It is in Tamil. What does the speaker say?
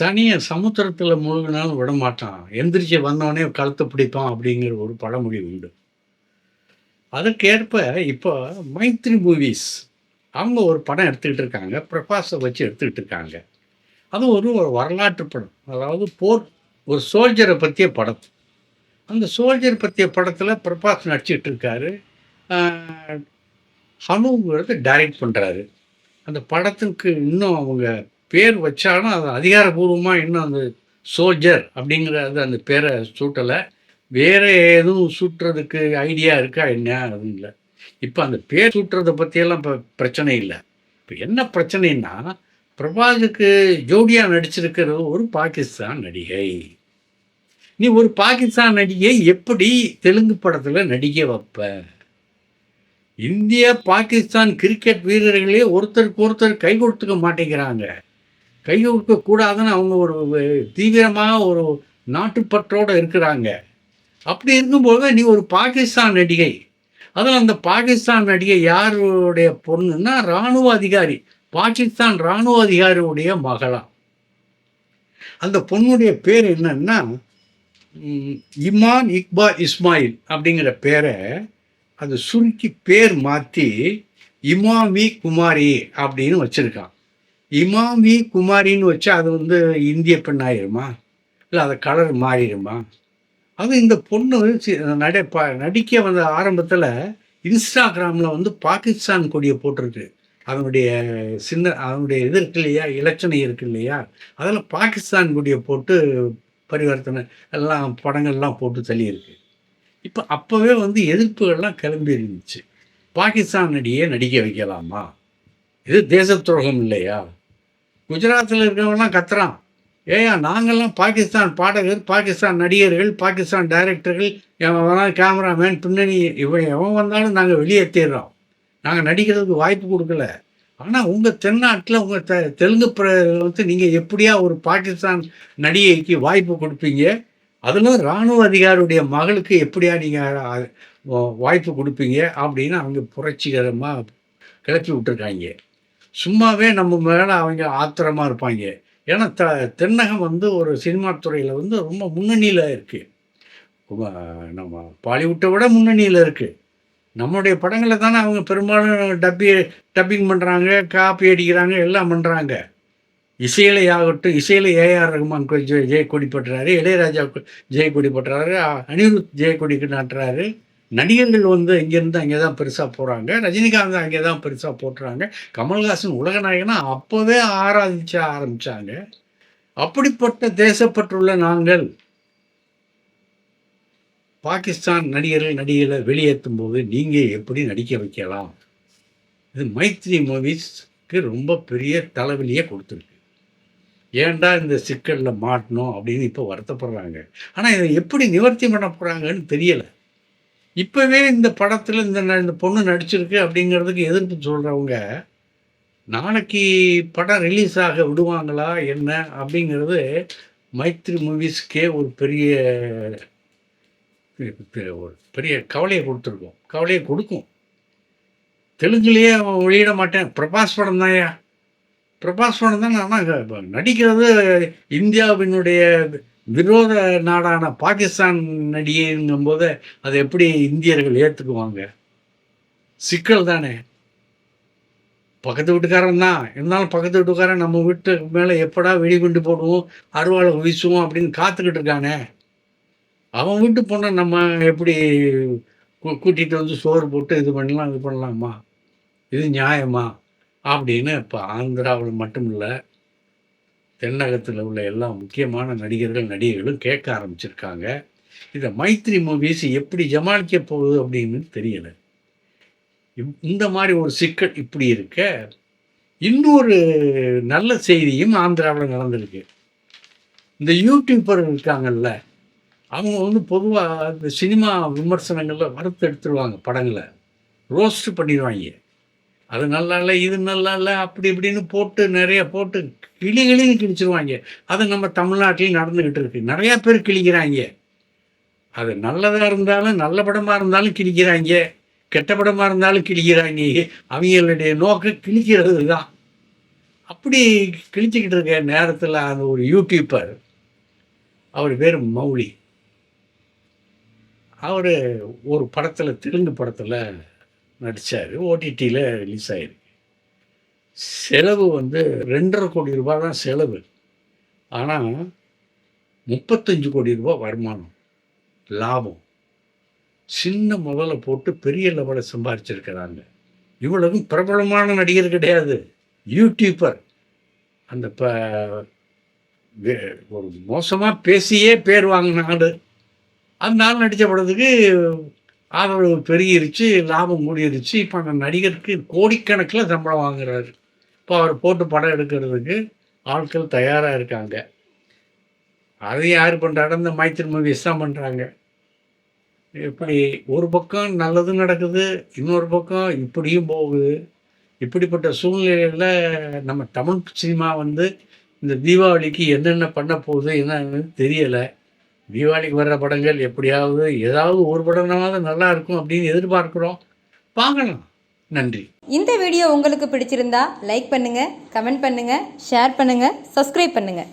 சனியை சமுத்திரத்தில் முழுகினாலும் விட மாட்டான். எந்திரிச்சு வந்தோடனே கழுத்தை பிடிப்பான் அப்படிங்கிற ஒரு பழமொழி உண்டு. அதற்கேற்ப இப்போ மைத்ரி மூவிஸ் அவங்க ஒரு படம் எடுத்துக்கிட்டு இருக்காங்க. பிரபாஸை வச்சு எடுத்துக்கிட்டு இருக்காங்க. அது ஒரு வரலாற்று படம். அதாவது போர் ஒரு சோல்ஜரை பற்றிய படம். அந்த சோல்ஜர் பற்றிய படத்தில் பிரபாஸ் நடிச்சிட்டு இருக்காரு. ஹனுங்கிறது டைரக்ட் பண்ணுறாரு அந்த படத்துக்கு இன்னும் அவங்க பேர் வச்சாலும் அது அதிகாரபூர்வமாக இன்னும் அந்த சோல்ஜர் அப்படிங்கிறது அந்த பேரை சூட்டலை. வேறு எதுவும் சூட்டுறதுக்கு ஐடியா இருக்கா என்ன? அதுவும் இல்லை. இப்போ அந்த பேர் சூட்டுறதை பற்றியெல்லாம் இப்போ பிரச்சனை இல்லை. இப்போ என்ன பிரச்சனைன்னா பிரபாஸுக்கு ஜோடியா நடிச்சிருக்கிறது ஒரு பாகிஸ்தான் நடிகை. நீ ஒரு பாகிஸ்தான் நடிகை எப்படி தெலுங்கு படத்தில் நடிக்க வைப்ப? இந்திய பாகிஸ்தான் கிரிக்கெட் வீரர்களே ஒருத்தருக்கு ஒருத்தர் கை கொடுத்துக்க மாட்டேங்கிறாங்க. கையொழுக்க கூடாதுன்னு அவங்க ஒரு தீவிரமாக ஒரு நாட்டுப்பற்றோடு இருக்கிறாங்க. அப்படி இருக்கும்போது நீ ஒரு பாகிஸ்தான் நடிகை. அதில் அந்த பாகிஸ்தான் நடிகை யாருடைய பொண்ணுன்னா இராணுவ அதிகாரி. பாகிஸ்தான் இராணுவ அதிகாரியுடைய மகளா. அந்த பொண்ணுடைய பேர் என்னன்னா இமான் இக்பால் இஸ்மாயில் அப்படிங்கிற பேரை அது சுருக்கி பேர் மாற்றி இமாமி குமாரி அப்படின்னு வச்சுருக்கான். இமாமி குமாரின்னு வச்சா அது வந்து இந்திய பெண் ஆயிருமா இல்லை அதை கலர் மாறிடுமா? அது இந்த பொண்ணு சி- நட ப நடிக்க வந்த ஆரம்பத்தில் இன்ஸ்டாகிராமில் வந்து பாகிஸ்தான் கொடியை போட்டிருக்கு. அதனுடைய சின்ன அதனுடைய இது இருக்கு இல்லையா? இலச்சனை இருக்கு இல்லையா? அதில் பாகிஸ்தான் கொடியை போட்டு பரிவர்த்தனை எல்லாம் படங்கள்லாம் போட்டு தள்ளியிருக்கு. இப்போ அப்போவே வந்து எதிர்ப்புகள்லாம் கிளம்பி இருந்துச்சு. பாகிஸ்தான் நடிகையை நடிக்க வைக்கலாமா? இது தேச துரோகம் இல்லையா? குஜராத்தில் இருக்கிறவங்களாம் கத்துறான். ஏயா நாங்கள்லாம் பாகிஸ்தான் பாடகர் பாகிஸ்தான் நடிகர்கள் பாகிஸ்தான் டைரக்டர்கள் எவன் கேமராமேன் பின்னணி இவன் எவன் வந்தாலும் நாங்கள் வெளியேற்றிடுறோம் நாங்கள் நடிக்கிறதுக்கு வாய்ப்பு கொடுக்கல. ஆனால் உங்கள் தென்னாட்டில் உங்கள் தெ தெலுங்கு பிர வந்து நீங்கள் எப்படியா ஒரு பாகிஸ்தான் நடிகைக்கு வாய்ப்பு கொடுப்பீங்க? அதில் இராணுவ அதிகாரியுடைய மகளுக்கு எப்படியா நீங்கள் வாய்ப்பு கொடுப்பீங்க? அப்படின்னு அவங்க புரட்சிகரமாக கிளப்பி விட்டுருக்காங்க. சும்மாவே நம்ம மேலே அவங்க ஆத்திரமாக இருப்பாங்க. ஏன்னா த தென்னகம் வந்து ஒரு சினிமா துறையில் வந்து ரொம்ப முன்னணியில் இருக்குது நம்ம பாலிவுட்டை விட முன்னணியில் இருக்குது நம்மளுடைய படங்களை தானே அவங்க பெரும்பாலும் டப்பி டப்பிங் பண்ணுறாங்க காப்பி அடிக்கிறாங்க எல்லாம் பண்ணுறாங்க இசையில ஆகட்டும் இசையில ஏஆர் ரகுமான் கொ- ஜெய ஜெயக்கொடி பட்டுறாரு இளையராஜா ஜெயக்கொடி பட்டுறாரு அனிருத் ஜெயக்கொடிக்கு நாட்டுறாரு. நடிகர்கள் வந்து இங்கேருந்து அங்கே தான் பெருசாக போகிறாங்க ரஜினிகாந்த் அங்கே தான் பெருசாக போட்டுறாங்க. கமல்ஹாசன் உலகநாயகனாக அப்போவே ஆராதிச்ச ஆரம்பித்தாங்க அப்படிப்பட்ட தேசப்பற்றுள்ள நாங்கள் பாகிஸ்தான் நடிகர்கள் நடிகளை வெளியேற்றும் போது நீங்கள் எப்படி நடிக்க வைக்கலாம்? இது மைத்ரி மூவிஸ்க்கு ரொம்ப பெரிய தலைவலியை கொடுத்துருக்கு. ஏன்டா இந்த சிக்கலில் மாட்டணும் அப்படின்னு இப்போ வருத்தப்படுறாங்க. ஆனால் இதை எப்படி நிவர்த்தி பண்ண போகிறாங்கன்னு தெரியலை. இப்போவே இந்த படத்தில் இந்த ந- இந்த பொண்ணு நடிச்சிருக்கு அப்படிங்கிறதுக்கு எதிர்ப்பு சொல்கிறவங்க நாளைக்கு படம் ரிலீஸ் ஆக விடுவாங்களா என்ன அப்படிங்கிறது மைத்ரி மூவிஸ்க்கே ஒரு பெரிய ஒரு பெரிய கவலையை கொடுத்துருக்கோம். கவலையை கொடுக்கும். தெலுங்குலேயே அவன் வெளியிட மாட்டேன். பிரபாஸ் படம் தான்யா. பிரபாஸ் படம் தான் ஆனால் நடிக்கிறது இந்தியாவினுடைய விரோத நாடான பாகிஸ்தான் நடிகைங்கும்போது அதை எப்படி இந்தியர்கள் ஏற்றுக்குவாங்க சிக்கல் தானே. பக்கத்து வீட்டுக்காரன் தான். இருந்தாலும் பக்கத்து வீட்டுக்காரன் நம்ம வீட்டு மேலே எப்படா வெடிகுண்டு போடுவோம் அருவாளை வீசுவோம் அப்படின்னு காத்துக்கிட்டு இருக்கானே. அவன் வீட்டு பொண்ணை நம்ம எப்படி கூட்டிகிட்டு வந்து சோறு போட்டு இது பண்ணலாம் இது பண்ணலாமா? இது நியாயமா? அப்படின்னு இப்போ ஆந்திராவில் மட்டும் இல்லை தென்னகத்தில் உள்ள எல்லா முக்கியமான நடிகர்கள் நடிகைகளும் கேட்க ஆரம்பிச்சிருக்காங்க. இதை மைத்ரி மூவிஸ் எப்படி ஜமாளிக்க போகுது அப்படின்னு தெரியலை. இந்த மாதிரி ஒரு சிக்கல் இப்படி இருக்க. இன்னொரு நல்ல செய்தியும் ஆந்திராவில் நடந்திருக்கு. இந்த யூடியூப்பர் இருக்காங்கல்ல அவங்க வந்து பொதுவாக இந்த சினிமா விமர்சனங்களில் வறுத்து எடுத்துருவாங்க படங்களை. ரோஸ்ட் பண்ணிடுவாங்க அது நல்லா இல்லை இது நல்லா இல்லை அப்படி இப்படின்னு போட்டு நிறைய போட்டு கிளி கிளின்னு கிழிச்சிருவாங்க. அது நம்ம தமிழ்நாட்டிலையும் நடந்துக்கிட்டு இருக்கு. நிறையா பேர் கிழிக்கிறாங்க. அது நல்லதாக இருந்தாலும் நல்ல படமாக இருந்தாலும் கிழிக்கிறாங்க. கெட்ட படமாக இருந்தாலும் கிழிக்கிறாங்க. அவங்களுடைய நோக்கம் கிழிக்கிறது தான். அப்படி கிழிச்சிக்கிட்டு இருக்க நேரத்தில் அந்த ஒரு யூடியூப்பர் அவர் பேர் மௌலி. அவர் ஒரு படத்தில் தெலுங்கு படத்தில் நடித்தார் ஓடிடியில் ரிலீஸ் ஆயிரு. செலவு வந்து ரெண்டரை கோடி ரூபா தான் செலவு. ஆனால் முப்பத்தஞ்சு கோடி ரூபா வருமானம் லாபம். சின்ன முதல்ல போட்டு பெரிய லெவலில் சம்பாரிச்சிருக்கிறாங்க. இவ்வளவும் பிரபலமான நடிகர் கிடையாது. யூடியூப்பர் அந்த ப ஒரு மோசமாக பேசியே பேர் வாங்கின அந்த ஆள் நடித்த படத்துக்கு ஆதரவு பெருகிருச்சு லாபம் கூடியிருச்சு இப்போ அந்த நடிகருக்கு கோடிக்கணக்கில் சம்பளம் வாங்குறாரு. இப்போ அவர் போட்டு படம் எடுக்கிறதுக்கு ஆட்கள் தயாராக இருக்காங்க. அதையும் யார் பண்ணுறாங்க இந்த மைத்திரி மூவிஸ் தான் பண்ணுறாங்க இப்படி ஒரு பக்கம் நல்லது நடக்குது இன்னொரு பக்கம் இப்படியும் போகுது. இப்படிப்பட்ட சூழ்நிலையில் நம்ம தமிழ் சினிமா வந்து இந்த தீபாவளிக்கு என்னென்ன பண்ண போகுது என்னன்னு தெரியலை. தீபாவளிக்கு வர்ற படங்கள் எப்படியாவது ஏதாவது ஒரு படம்னாவது நல்லா இருக்கும் அப்படின்னு எதிர்பார்க்குறோம். பார்க்கலாம் நன்றி. இந்த வீடியோ உங்களுக்கு பிடிச்சிருந்தா லைக் பண்ணுங்கள் கமெண்ட் பண்ணுங்கள் ஷேர் பண்ணுங்கள் சப்ஸ்கிரைப் பண்ணுங்கள்